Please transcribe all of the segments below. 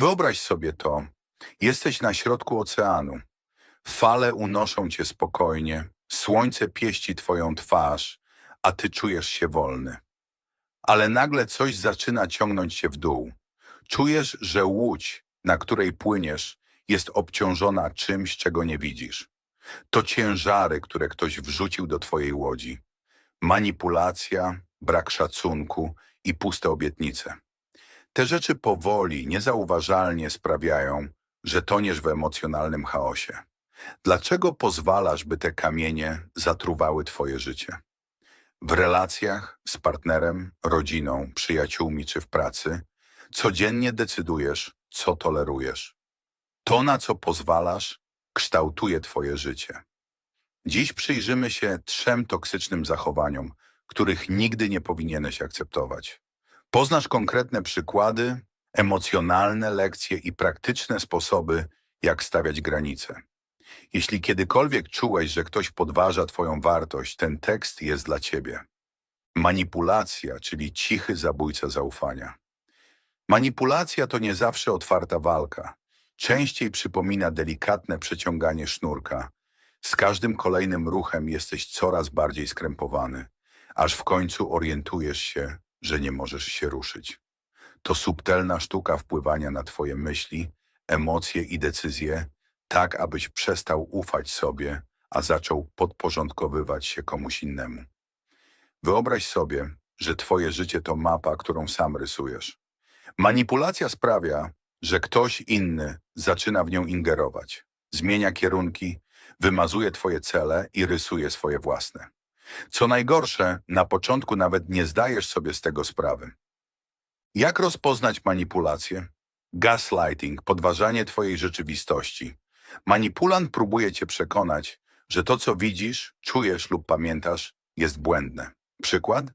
Wyobraź sobie to. Jesteś na środku oceanu. Fale unoszą cię spokojnie, słońce pieści twoją twarz, a ty czujesz się wolny. Ale nagle coś zaczyna ciągnąć cię w dół. Czujesz, że łódź, na której płyniesz, jest obciążona czymś, czego nie widzisz. To ciężary, które ktoś wrzucił do twojej łodzi. Manipulacja, brak szacunku i puste obietnice. Te rzeczy powoli, niezauważalnie sprawiają, że toniesz w emocjonalnym chaosie. Dlaczego pozwalasz, by te kamienie zatruwały twoje życie? W relacjach z partnerem, rodziną, przyjaciółmi czy w pracy codziennie decydujesz, co tolerujesz. To, na co pozwalasz, kształtuje twoje życie. Dziś przyjrzymy się trzem toksycznym zachowaniom, których nigdy nie powinieneś akceptować. Poznasz konkretne przykłady, emocjonalne lekcje i praktyczne sposoby, jak stawiać granice. Jeśli kiedykolwiek czułeś, że ktoś podważa Twoją wartość, ten tekst jest dla Ciebie. Manipulacja, czyli cichy zabójca zaufania. Manipulacja to nie zawsze otwarta walka. Częściej przypomina delikatne przeciąganie sznurka. Z każdym kolejnym ruchem jesteś coraz bardziej skrępowany, aż w końcu orientujesz się, że nie możesz się ruszyć. To subtelna sztuka wpływania na Twoje myśli, emocje i decyzje, tak abyś przestał ufać sobie, a zaczął podporządkowywać się komuś innemu. Wyobraź sobie, że Twoje życie to mapa, którą sam rysujesz. Manipulacja sprawia, że ktoś inny zaczyna w nią ingerować, zmienia kierunki, wymazuje Twoje cele i rysuje swoje własne. Co najgorsze, na początku nawet nie zdajesz sobie z tego sprawy. Jak rozpoznać manipulację? Gaslighting, podważanie Twojej rzeczywistości. Manipulant próbuje Cię przekonać, że to, co widzisz, czujesz lub pamiętasz, jest błędne. Przykład?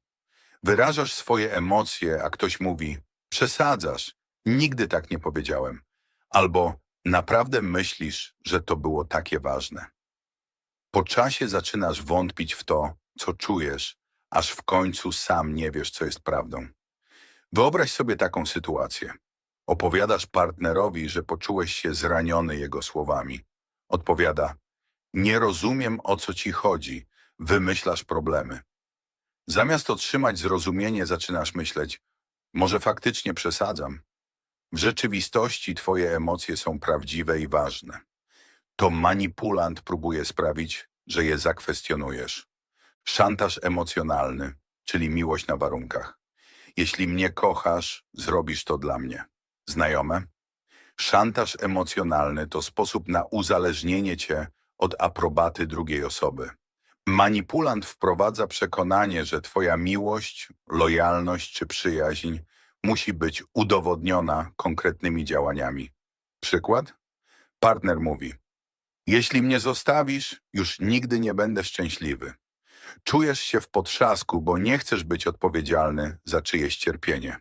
Wyrażasz swoje emocje, a ktoś mówi: Przesadzasz, nigdy tak nie powiedziałem. Albo naprawdę myślisz, że to było takie ważne. Po czasie zaczynasz wątpić w to, co czujesz, aż w końcu sam nie wiesz, co jest prawdą. Wyobraź sobie taką sytuację. Opowiadasz partnerowi, że poczułeś się zraniony jego słowami. Odpowiada: Nie rozumiem, o co ci chodzi, wymyślasz problemy. Zamiast otrzymać zrozumienie, zaczynasz myśleć: Może faktycznie przesadzam. W rzeczywistości twoje emocje są prawdziwe i ważne. To manipulant próbuje sprawić, że je zakwestionujesz. Szantaż emocjonalny, czyli miłość na warunkach. Jeśli mnie kochasz, zrobisz to dla mnie. Znajome? Szantaż emocjonalny to sposób na uzależnienie cię od aprobaty drugiej osoby. Manipulant wprowadza przekonanie, że twoja miłość, lojalność czy przyjaźń musi być udowodniona konkretnymi działaniami. Przykład? Partner mówi: Jeśli mnie zostawisz, już nigdy nie będę szczęśliwy. Czujesz się w potrzasku, bo nie chcesz być odpowiedzialny za czyjeś cierpienie.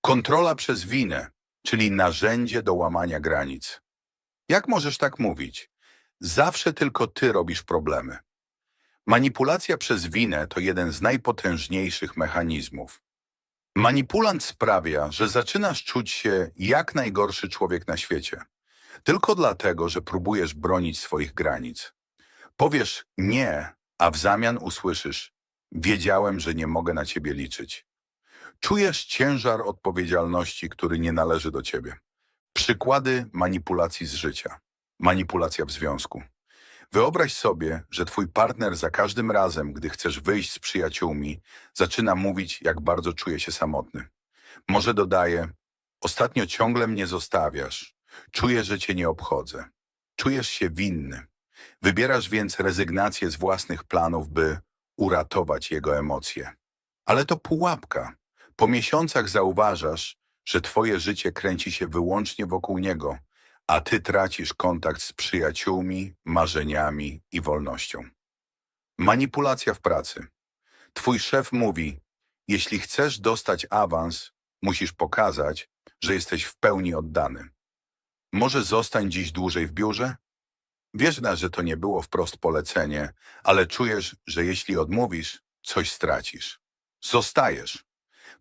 Kontrola przez winę, czyli narzędzie do łamania granic. Jak możesz tak mówić? Zawsze tylko ty robisz problemy. Manipulacja przez winę to jeden z najpotężniejszych mechanizmów. Manipulant sprawia, że zaczynasz czuć się jak najgorszy człowiek na świecie. Tylko dlatego, że próbujesz bronić swoich granic. Powiesz nie, a w zamian usłyszysz wiedziałem, że nie mogę na ciebie liczyć. Czujesz ciężar odpowiedzialności, który nie należy do ciebie. Przykłady manipulacji z życia. Manipulacja w związku. Wyobraź sobie, że twój partner za każdym razem, gdy chcesz wyjść z przyjaciółmi, zaczyna mówić, jak bardzo czuje się samotny. Może dodaje, ostatnio ciągle mnie zostawiasz, czuję, że cię nie obchodzę. Czujesz się winny. Wybierasz więc rezygnację z własnych planów, by uratować jego emocje. Ale to pułapka. Po miesiącach zauważasz, że twoje życie kręci się wyłącznie wokół niego, a ty tracisz kontakt z przyjaciółmi, marzeniami i wolnością. Manipulacja w pracy. Twój szef mówi, jeśli chcesz dostać awans, musisz pokazać, że jesteś w pełni oddany. Może zostań dziś dłużej w biurze? Wiesz, na, że to nie było wprost polecenie, ale czujesz, że jeśli odmówisz, coś stracisz. Zostajesz.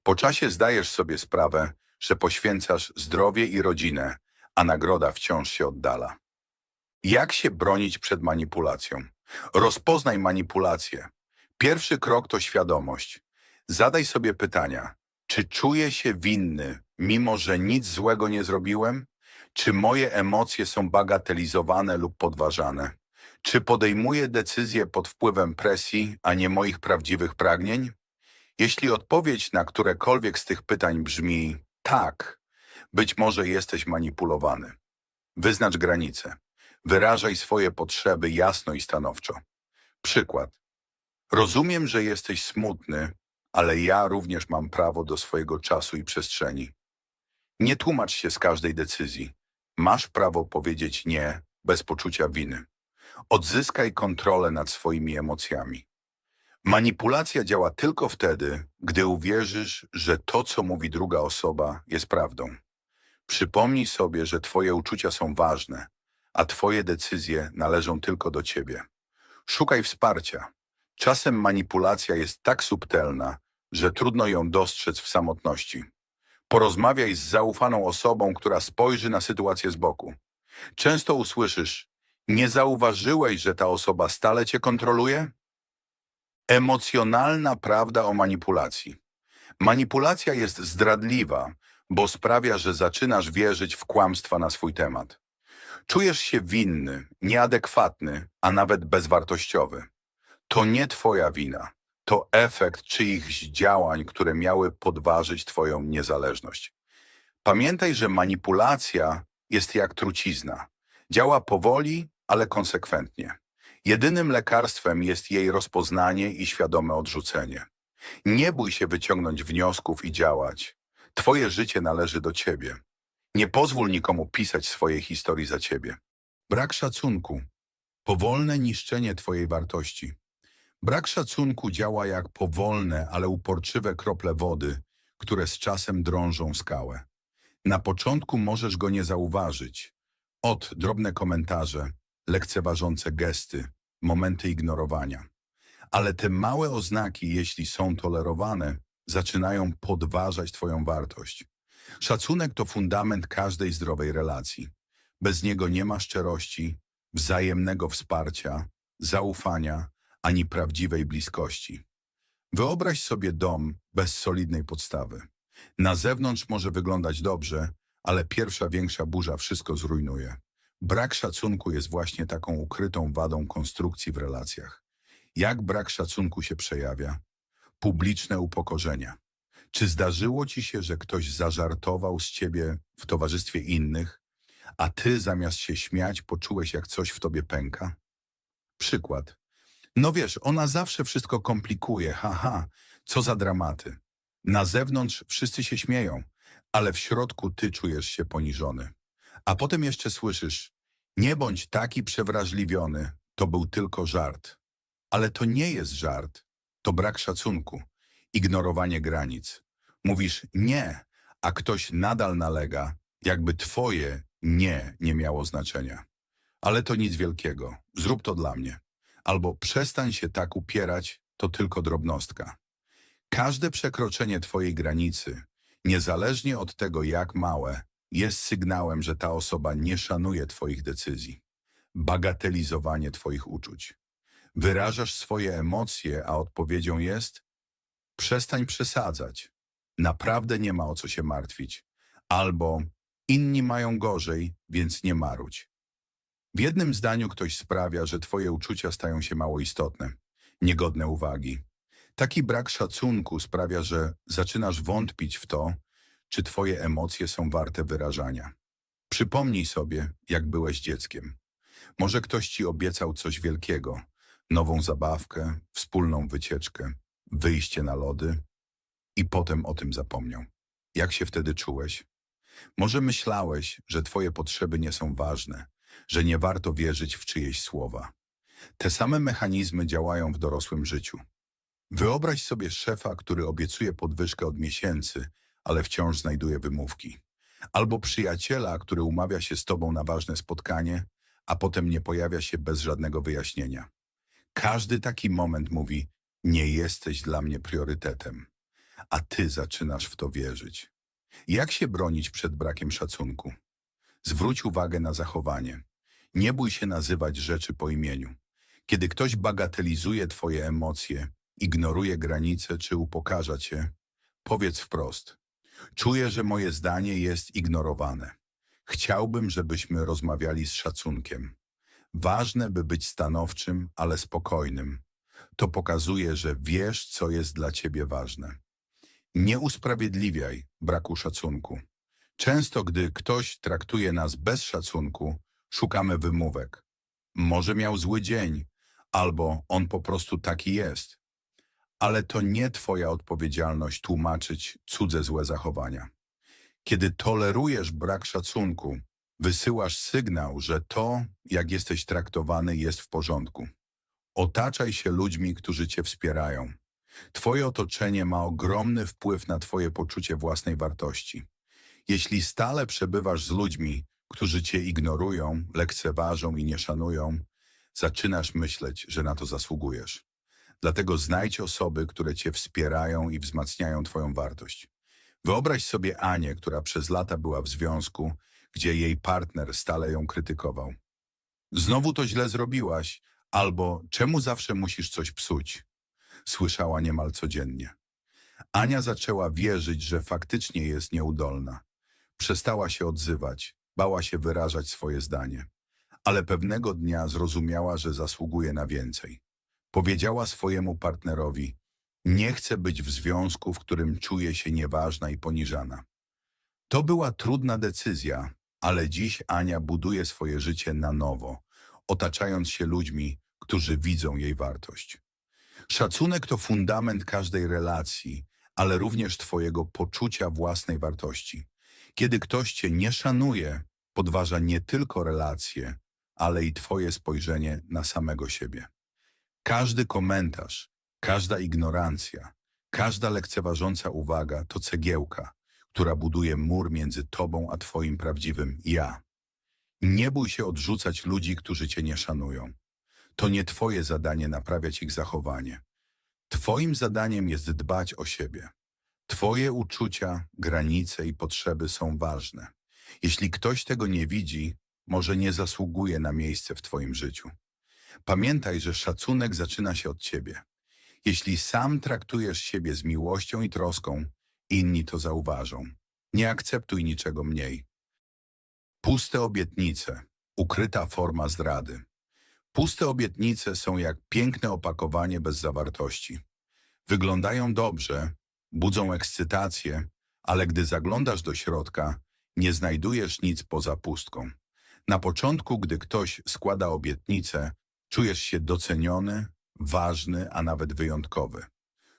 Po czasie zdajesz sobie sprawę, że poświęcasz zdrowie i rodzinę, a nagroda wciąż się oddala. Jak się bronić przed manipulacją? Rozpoznaj manipulację. Pierwszy krok to świadomość. Zadaj sobie pytania. Czy czuję się winny, mimo że nic złego nie zrobiłem? Czy moje emocje są bagatelizowane lub podważane? Czy podejmuję decyzje pod wpływem presji, a nie moich prawdziwych pragnień? Jeśli odpowiedź na którekolwiek z tych pytań brzmi tak, być może jesteś manipulowany. Wyznacz granice. Wyrażaj swoje potrzeby jasno i stanowczo. Przykład. Rozumiem, że jesteś smutny, ale ja również mam prawo do swojego czasu i przestrzeni. Nie tłumacz się z każdej decyzji. Masz prawo powiedzieć nie bez poczucia winy. Odzyskaj kontrolę nad swoimi emocjami. Manipulacja działa tylko wtedy, gdy uwierzysz, że to, co mówi druga osoba, jest prawdą. Przypomnij sobie, że Twoje uczucia są ważne, a Twoje decyzje należą tylko do Ciebie. Szukaj wsparcia. Czasem manipulacja jest tak subtelna, że trudno ją dostrzec w samotności. Porozmawiaj z zaufaną osobą, która spojrzy na sytuację z boku. Często usłyszysz, nie zauważyłeś, że ta osoba stale cię kontroluje? Emocjonalna prawda o manipulacji. Manipulacja jest zdradliwa, bo sprawia, że zaczynasz wierzyć w kłamstwa na swój temat. Czujesz się winny, nieadekwatny, a nawet bezwartościowy. To nie twoja wina. To efekt czyichś działań, które miały podważyć twoją niezależność. Pamiętaj, że manipulacja jest jak trucizna. Działa powoli, ale konsekwentnie. Jedynym lekarstwem jest jej rozpoznanie i świadome odrzucenie. Nie bój się wyciągnąć wniosków i działać. Twoje życie należy do ciebie. Nie pozwól nikomu pisać swojej historii za ciebie. Brak szacunku. Powolne niszczenie twojej wartości. Brak szacunku działa jak powolne, ale uporczywe krople wody, które z czasem drążą skałę. Na początku możesz go nie zauważyć. Od drobne komentarze, lekceważące gesty, momenty ignorowania. Ale te małe oznaki, jeśli są tolerowane, zaczynają podważać Twoją wartość. Szacunek to fundament każdej zdrowej relacji. Bez niego nie ma szczerości, wzajemnego wsparcia, zaufania ani prawdziwej bliskości. Wyobraź sobie dom bez solidnej podstawy. Na zewnątrz może wyglądać dobrze, ale pierwsza większa burza wszystko zrujnuje. Brak szacunku jest właśnie taką ukrytą wadą konstrukcji w relacjach. Jak brak szacunku się przejawia? Publiczne upokorzenia. Czy zdarzyło ci się, że ktoś zażartował z ciebie w towarzystwie innych, a ty zamiast się śmiać poczułeś, jak coś w tobie pęka? Przykład. No wiesz, ona zawsze wszystko komplikuje, haha, co za dramaty. Na zewnątrz wszyscy się śmieją, ale w środku ty czujesz się poniżony. A potem jeszcze słyszysz, nie bądź taki przewrażliwiony, to był tylko żart. Ale to nie jest żart, to brak szacunku, ignorowanie granic. Mówisz nie, a ktoś nadal nalega, jakby twoje nie nie miało znaczenia. Ale to nic wielkiego, zrób to dla mnie. Albo przestań się tak upierać, to tylko drobnostka. Każde przekroczenie twojej granicy, niezależnie od tego jak małe, jest sygnałem, że ta osoba nie szanuje twoich decyzji. Bagatelizowanie twoich uczuć. Wyrażasz swoje emocje, a odpowiedzią jest przestań przesadzać. Naprawdę nie ma o co się martwić. Albo inni mają gorzej, więc nie marudź. W jednym zdaniu ktoś sprawia, że twoje uczucia stają się mało istotne, niegodne uwagi. Taki brak szacunku sprawia, że zaczynasz wątpić w to, czy twoje emocje są warte wyrażania. Przypomnij sobie, jak byłeś dzieckiem. Może ktoś ci obiecał coś wielkiego, nową zabawkę, wspólną wycieczkę, wyjście na lody i potem o tym zapomniał. Jak się wtedy czułeś? Może myślałeś, że twoje potrzeby nie są ważne, że nie warto wierzyć w czyjeś słowa. Te same mechanizmy działają w dorosłym życiu. Wyobraź sobie szefa, który obiecuje podwyżkę od miesięcy, ale wciąż znajduje wymówki. Albo przyjaciela, który umawia się z tobą na ważne spotkanie, a potem nie pojawia się bez żadnego wyjaśnienia. Każdy taki moment mówi, nie jesteś dla mnie priorytetem, a ty zaczynasz w to wierzyć. Jak się bronić przed brakiem szacunku? Zwróć uwagę na zachowanie. Nie bój się nazywać rzeczy po imieniu. Kiedy ktoś bagatelizuje twoje emocje, ignoruje granice czy upokarza cię, powiedz wprost. Czuję, że moje zdanie jest ignorowane. Chciałbym, żebyśmy rozmawiali z szacunkiem. Ważne, by być stanowczym, ale spokojnym. To pokazuje, że wiesz, co jest dla ciebie ważne. Nie usprawiedliwiaj braku szacunku. Często, gdy ktoś traktuje nas bez szacunku, szukamy wymówek. Może miał zły dzień, albo on po prostu taki jest. Ale to nie twoja odpowiedzialność tłumaczyć cudze złe zachowania. Kiedy tolerujesz brak szacunku, wysyłasz sygnał, że to, jak jesteś traktowany, jest w porządku. Otaczaj się ludźmi, którzy cię wspierają. Twoje otoczenie ma ogromny wpływ na twoje poczucie własnej wartości. Jeśli stale przebywasz z ludźmi, którzy cię ignorują, lekceważą i nie szanują, zaczynasz myśleć, że na to zasługujesz. Dlatego znajdź osoby, które cię wspierają i wzmacniają twoją wartość. Wyobraź sobie Anię, która przez lata była w związku, gdzie jej partner stale ją krytykował. Znowu to źle zrobiłaś, albo czemu zawsze musisz coś psuć? Słyszała niemal codziennie. Ania zaczęła wierzyć, że faktycznie jest nieudolna. Przestała się odzywać, bała się wyrażać swoje zdanie. Ale pewnego dnia zrozumiała, że zasługuje na więcej. Powiedziała swojemu partnerowi, nie chcę być w związku, w którym czuję się nieważna i poniżana. To była trudna decyzja, ale dziś Ania buduje swoje życie na nowo, otaczając się ludźmi, którzy widzą jej wartość. Szacunek to fundament każdej relacji, ale również Twojego poczucia własnej wartości. Kiedy ktoś Cię nie szanuje, podważa nie tylko relacje, ale i Twoje spojrzenie na samego siebie. Każdy komentarz, każda ignorancja, każda lekceważąca uwaga to cegiełka, która buduje mur między Tobą a Twoim prawdziwym ja. Nie bój się odrzucać ludzi, którzy Cię nie szanują. To nie Twoje zadanie naprawiać ich zachowanie. Twoim zadaniem jest dbać o siebie. Twoje uczucia, granice i potrzeby są ważne. Jeśli ktoś tego nie widzi, może nie zasługuje na miejsce w Twoim życiu. Pamiętaj, że szacunek zaczyna się od Ciebie. Jeśli sam traktujesz siebie z miłością i troską, inni to zauważą. Nie akceptuj niczego mniej. Puste obietnice, ukryta forma zdrady. Puste obietnice są jak piękne opakowanie bez zawartości. Wyglądają dobrze, budzą ekscytację, ale gdy zaglądasz do środka, nie znajdujesz nic poza pustką. Na początku, gdy ktoś składa obietnicę, czujesz się doceniony, ważny, a nawet wyjątkowy.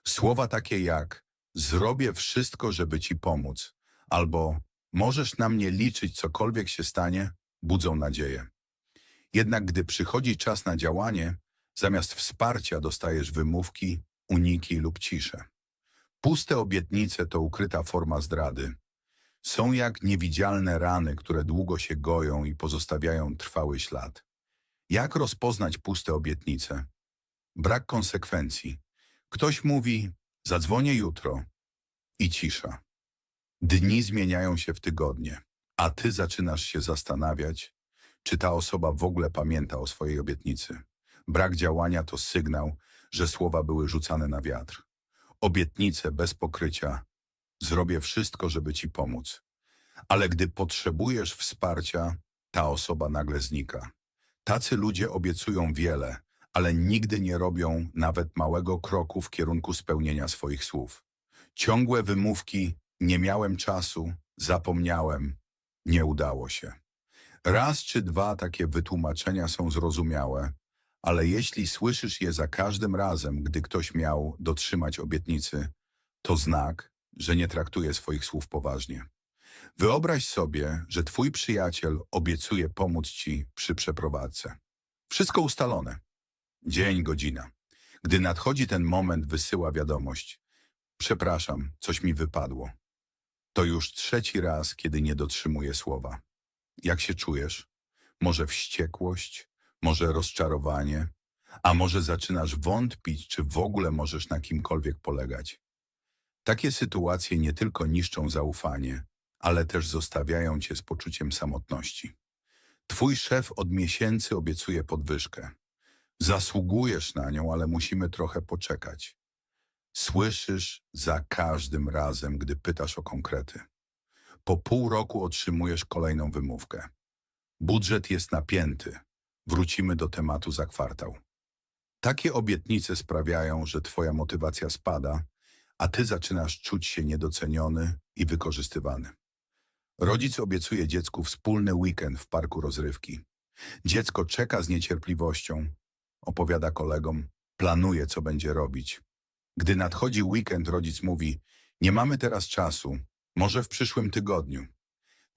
Słowa takie jak zrobię wszystko, żeby ci pomóc, albo możesz na mnie liczyć, cokolwiek się stanie, budzą nadzieję. Jednak gdy przychodzi czas na działanie, zamiast wsparcia dostajesz wymówki, uniki lub ciszę. Puste obietnice to ukryta forma zdrady. Są jak niewidzialne rany, które długo się goją i pozostawiają trwały ślad. Jak rozpoznać puste obietnice? Brak konsekwencji. Ktoś mówi, zadzwonię jutro i cisza. Dni zmieniają się w tygodnie, a ty zaczynasz się zastanawiać, czy ta osoba w ogóle pamięta o swojej obietnicy. Brak działania to sygnał, że słowa były rzucane na wiatr. Obietnice bez pokrycia. Zrobię wszystko, żeby ci pomóc. Ale gdy potrzebujesz wsparcia, ta osoba nagle znika. Tacy ludzie obiecują wiele, ale nigdy nie robią nawet małego kroku w kierunku spełnienia swoich słów. Ciągłe wymówki, nie miałem czasu, zapomniałem, nie udało się. Raz czy dwa takie wytłumaczenia są zrozumiałe, ale jeśli słyszysz je za każdym razem, gdy ktoś miał dotrzymać obietnicy, to znak, że nie traktuje swoich słów poważnie. Wyobraź sobie, że twój przyjaciel obiecuje pomóc ci przy przeprowadzce. Wszystko ustalone. Dzień, godzina. Gdy nadchodzi ten moment, wysyła wiadomość. Przepraszam, coś mi wypadło. To już trzeci raz, kiedy nie dotrzymuje słowa. Jak się czujesz? Może wściekłość, może rozczarowanie, a może zaczynasz wątpić, czy w ogóle możesz na kimkolwiek polegać. Takie sytuacje nie tylko niszczą zaufanie, ale też zostawiają cię z poczuciem samotności. Twój szef od miesięcy obiecuje podwyżkę. Zasługujesz na nią, ale musimy trochę poczekać. Słyszysz za każdym razem, gdy pytasz o konkrety. Po pół roku otrzymujesz kolejną wymówkę. Budżet jest napięty. Wrócimy do tematu za kwartał. Takie obietnice sprawiają, że twoja motywacja spada, a ty zaczynasz czuć się niedoceniony i wykorzystywany. Rodzic obiecuje dziecku wspólny weekend w parku rozrywki. Dziecko czeka z niecierpliwością, opowiada kolegom, planuje, co będzie robić. Gdy nadchodzi weekend, rodzic mówi: Nie mamy teraz czasu, może w przyszłym tygodniu.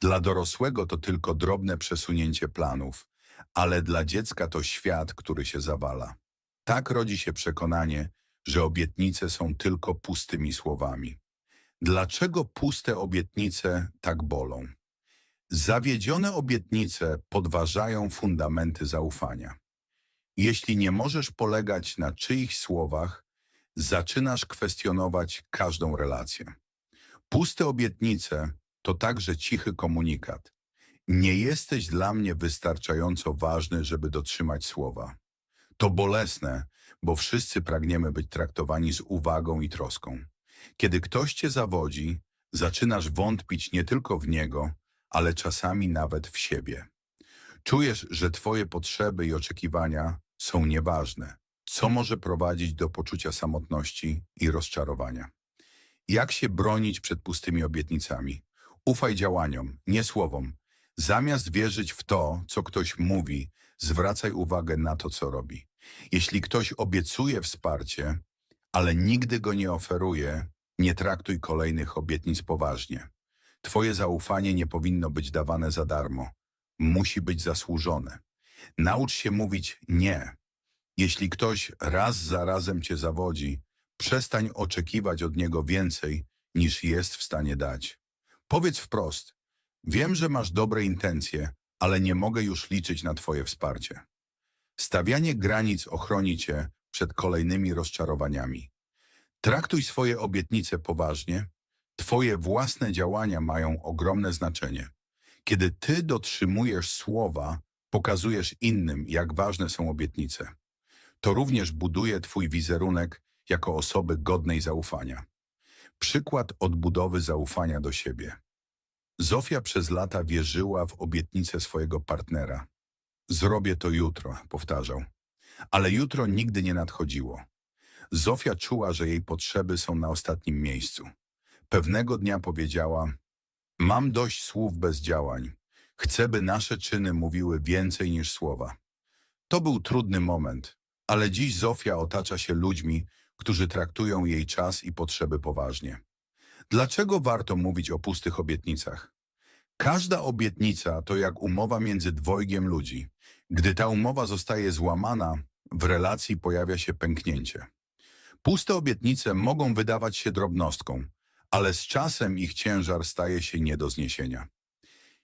Dla dorosłego to tylko drobne przesunięcie planów, ale dla dziecka to świat, który się zawala. Tak rodzi się przekonanie, że obietnice są tylko pustymi słowami. Dlaczego puste obietnice tak bolą? Zawiedzione obietnice podważają fundamenty zaufania. Jeśli nie możesz polegać na czyichś słowach, zaczynasz kwestionować każdą relację. Puste obietnice to także cichy komunikat. Nie jesteś dla mnie wystarczająco ważny, żeby dotrzymać słowa. To bolesne, bo wszyscy pragniemy być traktowani z uwagą i troską. Kiedy ktoś cię zawodzi, zaczynasz wątpić nie tylko w niego, ale czasami nawet w siebie. Czujesz, że twoje potrzeby i oczekiwania są nieważne, co może prowadzić do poczucia samotności i rozczarowania. Jak się bronić przed pustymi obietnicami? Ufaj działaniom, nie słowom. Zamiast wierzyć w to, co ktoś mówi, zwracaj uwagę na to, co robi. Jeśli ktoś obiecuje wsparcie, ale nigdy go nie oferuje, nie traktuj kolejnych obietnic poważnie. Twoje zaufanie nie powinno być dawane za darmo. Musi być zasłużone. Naucz się mówić nie. Jeśli ktoś raz za razem cię zawodzi, przestań oczekiwać od niego więcej, niż jest w stanie dać. Powiedz wprost, wiem, że masz dobre intencje, ale nie mogę już liczyć na twoje wsparcie. Stawianie granic ochroni cię przed kolejnymi rozczarowaniami. Traktuj swoje obietnice poważnie. Twoje własne działania mają ogromne znaczenie. Kiedy ty dotrzymujesz słowa, pokazujesz innym, jak ważne są obietnice. To również buduje twój wizerunek jako osoby godnej zaufania. Przykład odbudowy zaufania do siebie. Zofia przez lata wierzyła w obietnicę swojego partnera. Zrobię to jutro, powtarzał. Ale jutro nigdy nie nadchodziło. Zofia czuła, że jej potrzeby są na ostatnim miejscu. Pewnego dnia powiedziała: Mam dość słów bez działań. Chcę, by nasze czyny mówiły więcej niż słowa. To był trudny moment, ale dziś Zofia otacza się ludźmi, którzy traktują jej czas i potrzeby poważnie. Dlaczego warto mówić o pustych obietnicach? Każda obietnica to jak umowa między dwojgiem ludzi. Gdy ta umowa zostaje złamana, w relacji pojawia się pęknięcie. Puste obietnice mogą wydawać się drobnostką, ale z czasem ich ciężar staje się nie do zniesienia.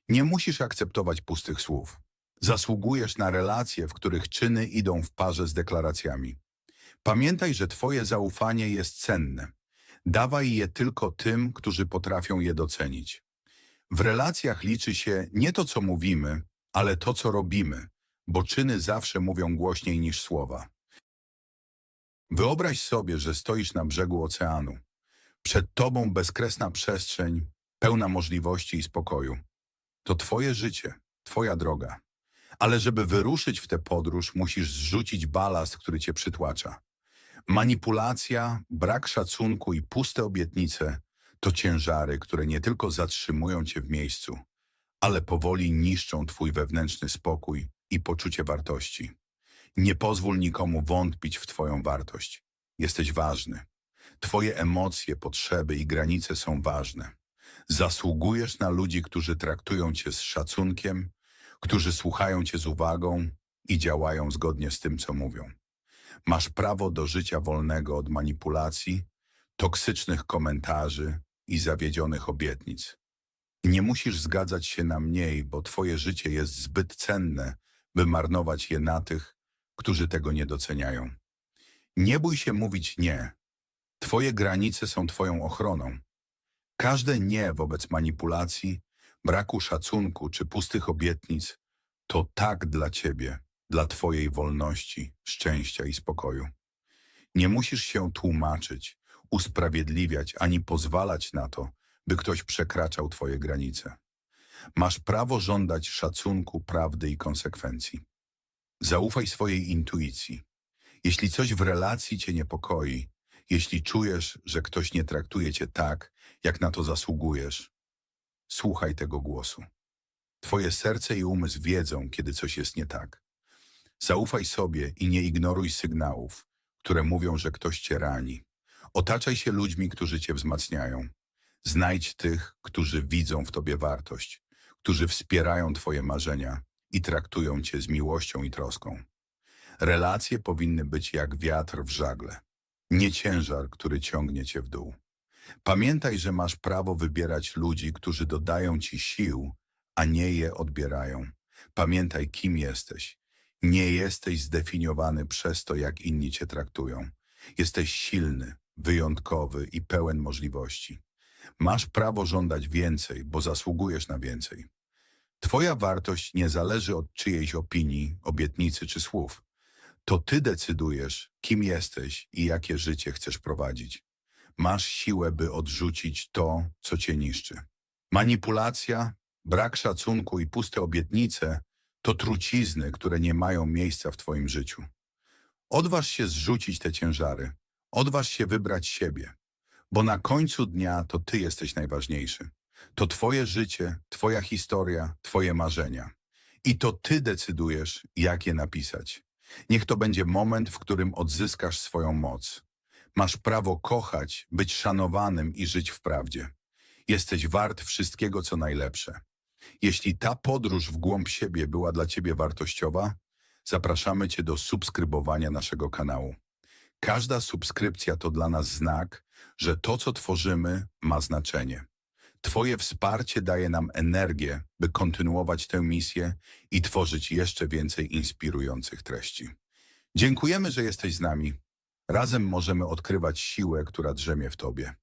Nie musisz akceptować pustych słów. Zasługujesz na relacje, w których czyny idą w parze z deklaracjami. Pamiętaj, że Twoje zaufanie jest cenne. Dawaj je tylko tym, którzy potrafią je docenić. W relacjach liczy się nie to, co mówimy, ale to, co robimy, bo czyny zawsze mówią głośniej niż słowa. Wyobraź sobie, że stoisz na brzegu oceanu. Przed tobą bezkresna przestrzeń, pełna możliwości i spokoju. To twoje życie, twoja droga. Ale żeby wyruszyć w tę podróż, musisz zrzucić balast, który cię przytłacza. Manipulacja, brak szacunku i puste obietnice to ciężary, które nie tylko zatrzymują cię w miejscu, ale powoli niszczą twój wewnętrzny spokój i poczucie wartości. Nie pozwól nikomu wątpić w twoją wartość. Jesteś ważny. Twoje emocje, potrzeby i granice są ważne. Zasługujesz na ludzi, którzy traktują cię z szacunkiem, którzy słuchają cię z uwagą i działają zgodnie z tym, co mówią. Masz prawo do życia wolnego od manipulacji, toksycznych komentarzy i zawiedzionych obietnic. Nie musisz zgadzać się na mniej, bo twoje życie jest zbyt cenne, by marnować je na tych, którzy tego nie doceniają. Nie bój się mówić nie. Twoje granice są Twoją ochroną. Każde nie wobec manipulacji, braku szacunku czy pustych obietnic to tak dla Ciebie, dla Twojej wolności, szczęścia i spokoju. Nie musisz się tłumaczyć, usprawiedliwiać ani pozwalać na to, by ktoś przekraczał Twoje granice. Masz prawo żądać szacunku, prawdy i konsekwencji. Zaufaj swojej intuicji. Jeśli coś w relacji Cię niepokoi, jeśli czujesz, że ktoś nie traktuje Cię tak, jak na to zasługujesz, słuchaj tego głosu. Twoje serce i umysł wiedzą, kiedy coś jest nie tak. Zaufaj sobie i nie ignoruj sygnałów, które mówią, że ktoś Cię rani. Otaczaj się ludźmi, którzy Cię wzmacniają. Znajdź tych, którzy widzą w Tobie wartość, którzy wspierają Twoje marzenia i traktują Cię z miłością i troską. Relacje powinny być jak wiatr w żagle, nie ciężar, który ciągnie Cię w dół. Pamiętaj, że masz prawo wybierać ludzi, którzy dodają Ci sił, a nie je odbierają. Pamiętaj, kim jesteś. Nie jesteś zdefiniowany przez to, jak inni Cię traktują. Jesteś silny, wyjątkowy i pełen możliwości. Masz prawo żądać więcej, bo zasługujesz na więcej. Twoja wartość nie zależy od czyjejś opinii, obietnicy czy słów. To ty decydujesz, kim jesteś i jakie życie chcesz prowadzić. Masz siłę, by odrzucić to, co cię niszczy. Manipulacja, brak szacunku i puste obietnice to trucizny, które nie mają miejsca w twoim życiu. Odważ się zrzucić te ciężary. Odważ się wybrać siebie. Bo na końcu dnia to ty jesteś najważniejszy. To twoje życie, twoja historia, twoje marzenia. I to ty decydujesz, jak je napisać. Niech to będzie moment, w którym odzyskasz swoją moc. Masz prawo kochać, być szanowanym i żyć w prawdzie. Jesteś wart wszystkiego, co najlepsze. Jeśli ta podróż w głąb siebie była dla ciebie wartościowa, zapraszamy cię do subskrybowania naszego kanału. Każda subskrypcja to dla nas znak, że to, co tworzymy, ma znaczenie. Twoje wsparcie daje nam energię, by kontynuować tę misję i tworzyć jeszcze więcej inspirujących treści. Dziękujemy, że jesteś z nami. Razem możemy odkrywać siłę, która drzemie w Tobie.